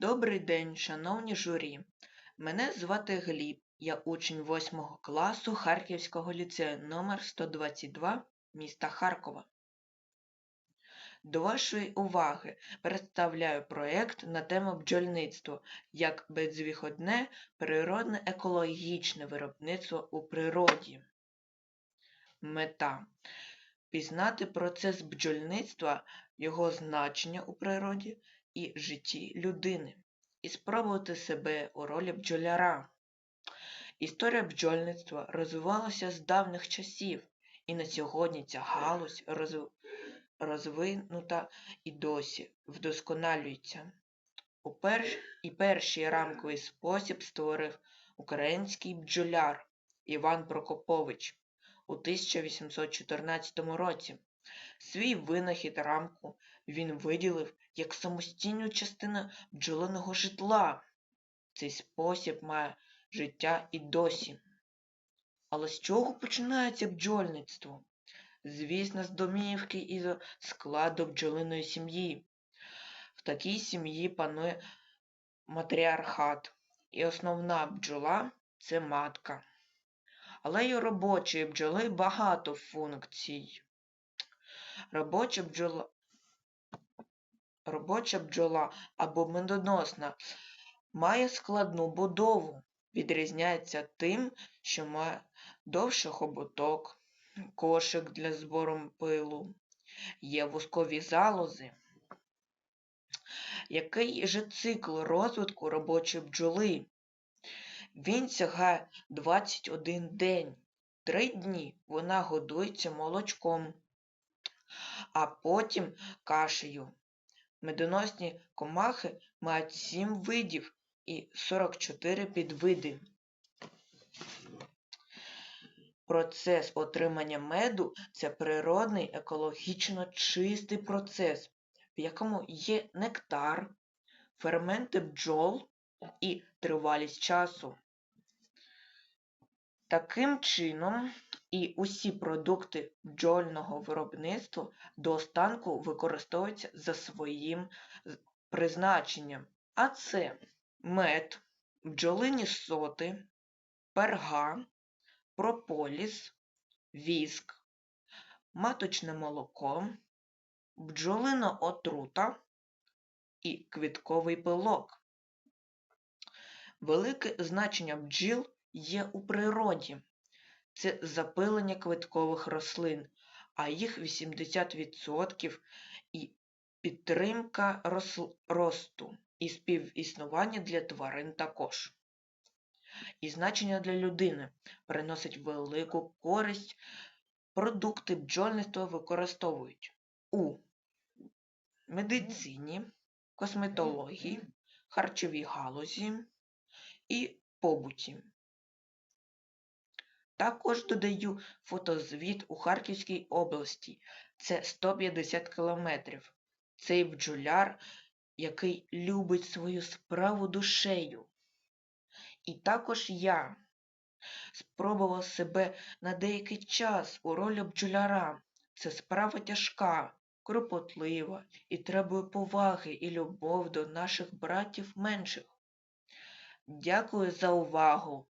Добрий день, шановні журі. Мене звати Гліб. Я учень 8 класу Харківського ліцею номер 122 міста Харкова. До вашої уваги представляю проєкт на тему бджільництво як безвиходне природне екологічне виробництво у природі. Мета пізнати процес бджільництва, його значення у природі і житті людини і спробувати себе у ролі бджоляра. Історія бджольництва розвивалася з давніх часів, і на сьогодні ця галузь розв- розвинута і досі вдосконалюється. У перш... І перший рамковий спосіб створив український бджоляр Іван Прокопович у 1814 році. Свій винахід рамку він виділив як самостійну частину бджолиного житла. Цей спосіб має життя і досі. Але з чого починається бджольництво? Звісно, з домівки і з складу бджолиної сім'ї. В такій сім'ї панує матріархат, і основна бджола це матка. Але й у робочої бджоли багато функцій. Робоча бджола, робоча бджола або медоносна має складну будову, відрізняється тим, що має довший хоботок, кошик для збору пилу, є вузкові залози. Який же цикл розвитку робочої бджоли? Він сягає 21 день. Три дні вона годується молочком, а потім кашею. Медоносні комахи мають 7 видів і 44 підвиди. Процес отримання меду це природний екологічно чистий процес, в якому є нектар, ферменти бджол і тривалість часу. Таким чином, і усі продукти бджольного виробництва до останку використовуються за своїм призначенням. А це мед, бджолині соти, перга, прополіс, віск, маточне молоко, бджолина отрута і квітковий пилок. Велике значення бджіл є у природі. Це запилення квіткових рослин, а їх 80% і підтримка росту і співіснування для тварин також. І значення для людини приносить велику користь. Продукти бджольництва використовують у медицині, косметології, харчовій галузі і побуті. Також додаю фотозвіт у Харківській області. Це 150 кілометрів. Цей бджоляр, який любить свою справу душею. І також я спробував себе на деякий час у ролі бджоляра. Це справа тяжка, кропотлива і требує поваги і любов до наших братів менших. Дякую за увагу!